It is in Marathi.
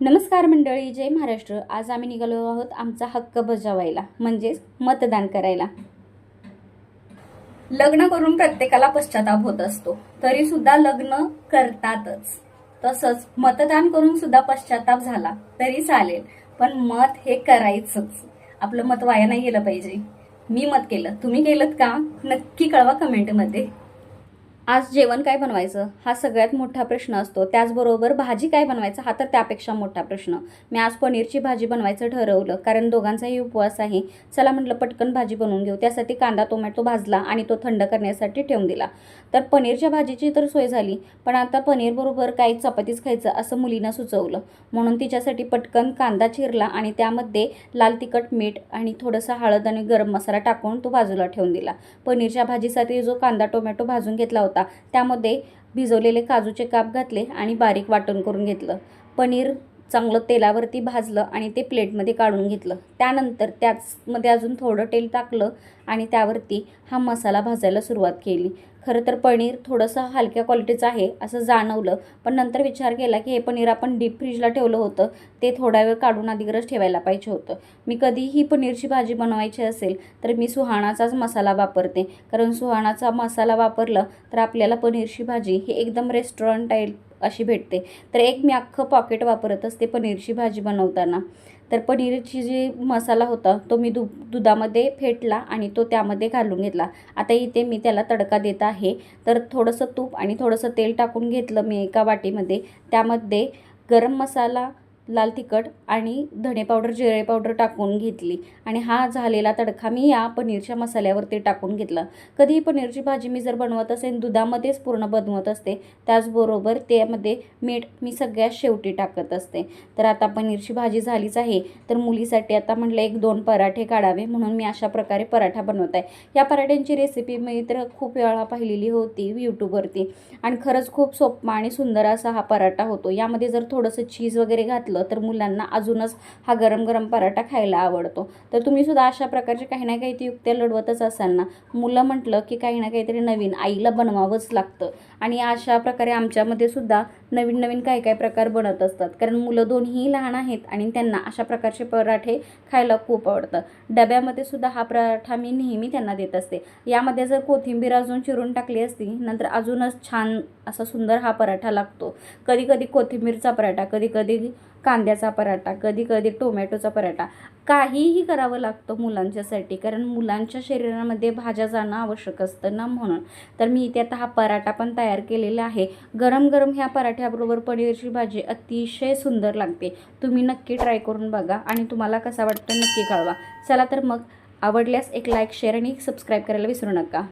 नमस्कार मंडळी जय महाराष्ट्र. आज आम्ही निघालो आहोत आमचा हक्क बजावायला म्हणजेच मतदान करायला. लग्न करून प्रत्येकाला पश्चाताप होत असतो तरी सुद्धा लग्न करतातच. तसंच मतदान करून सुद्धा पश्चाताप झाला तरी चालेल पण मत हे करायचंच. आपलं मत वाया नाही गेलं पाहिजे. मी मत केलं. तुम्ही केलं का? नक्की कळवा कमेंटमध्ये आज जेवण काय बनवायचं? हा सगळ्यात मोठा प्रश्न असतो. त्याचबरोबर भाजी काय बनवायचं? हा तर त्यापेक्षा मोठा प्रश्न. मी आज पनीरची भाजी बनवायचं ठरवलं. कारण दोघांचाही उपवास आहे. चला म्हटलं पटकन भाजी बनवून घेऊ. त्यासाठी कांदा टोमॅटो भाजला आणि तो थंड करण्यासाठी ठेवून दिला. तर पनीरच्या भाजीची तर सोय झाली. पण आता पनीरबरोबर काही चपातीच खायचं असं मुलीनं सुचवलं. म्हणून तिच्यासाठी पटकन कांदा चिरला आणि त्यामध्ये लाल तिखट मीठ आणि थोडंसं हळद आणि गरम मसाला टाकून तो बाजूला ठेवून दिला. पनीरच्या भाजीसाठी जो कांदा टोमॅटो भाजून घेतला होता त्यामध्ये भिजवलेले काजूचे काप घातले आणि बारीक वाटण करून घेतलं. पनीर चांगलं तेलावरती भाजलं आणि ते प्लेटमध्ये काढून घेतलं. त्यानंतर त्याचमध्ये अजून थोडं तेल टाकलं आणि त्यावरती हा मसाला भाजायला सुरुवात केली. खरं तर पनीर थोडंसं हलक्या क्वालिटीचं आहे असं जाणवलं पण नंतर विचार केला की हे पनीर आपण डीप फ्रीजला ठेवलं होतं ते थोडा वेळ काढून अधिकरच ठेवायला पाहिजे होतं. मी कधीही पनीरची भाजी बनवायची असेल तर मी सुहाणाचाच मसाला वापरते. कारण सुहाणाचा मसाला वापरला तर आपल्याला पनीरची भाजी ही एकदम रेस्टॉरंट टाईप अशी भेटते. तर एक मी अख्खं पॉकेट वापरत असते पनीरची भाजी बनवताना. तर पनीरची जी मसाला होता तो मी दु दुधामध्ये फेटला आणि तो त्यामध्ये घालून घेतला. आता इथे मी त्याला तडका देत आहे. तर थोडंसं तूप आणि थोडंसं तेल टाकून घेतलं मी एका वाटीमध्ये. त्यामध्ये गरम मसाला लाल तिखट आणि धणे पावडर जिरे पावडर टाकून घेतली. आणि हा झालेला तडका मी या पनीरच्या मसाल्यावरती टाकून घेतला. कधीही पनीरची भाजी मी जर बनवत असेल दुधामध्येच पूर्ण बनवत असते. त्याचबरोबर त्यामध्ये मीठ मी सगळ्यात शेवटी टाकत असते. तर आता पनीरची भाजी झालीच आहे. तर मुलीसाठी आता म्हटलं एक दोन पराठे काढावे म्हणून मी अशा प्रकारे पराठा बनवत आहे. या पराठ्यांची रेसिपी मी तर खूप वेळा पाहिलेली होती यूट्यूबवरती आणि खरंच खूप सोपा आणि सुंदर असा हा पराठा होतो. यामध्ये जर थोडंसं चीज वगैरे घातलं तर मुलांना अजूनच हा गरम गरम पराठा खायला आवडतो. तर तुम्ही सुद्धा अशा प्रकारचे काही ना काही युक्त्या लढवतच असाल ना मुलं म्हटलं की काही ना काहीतरी नवीन आईला बनवावंच लागतं. आणि अशा प्रकारे आमच्यामध्ये सुद्धा नवीन नवीन काही काही प्रकार बनत असतात. कारण मुलं दोन्हीही लहान आहेत आणि त्यांना अशा प्रकारचे पराठे खायला खूप आवडतं. डब्यामध्ये सुद्धा हा पराठा मी नेहमी त्यांना देत असते. यामध्ये जर कोथिंबीर अजून चिरून टाकली असती नंतर अजूनच छान असा सुंदर हा पराठा लागतो. कधी कधी कोथिंबीरचा पराठा कधी कधी कांद्याचा पराठा कधी कधी टोमॅटोचा पराठा काहीही करावं लागतं मुलांच्यासाठी. कारण मुलांच्या शरीरामध्ये भाज्या जाणं आवश्यक असतं ना म्हणून. तर मी इथे आता हा पराठा पण तयार केलेला आहे. गरम गरम ह्या पराठ्याबरोबर पनीरची भाजी अतिशय सुंदर लागते. तुम्ही नक्की ट्राय करून बघा आणि तुम्हाला कसा वाटतं नक्की कळवा. चला तर मग आवडल्यास एक लाईक शेअर आणि सबस्क्राईब करायला विसरू नका.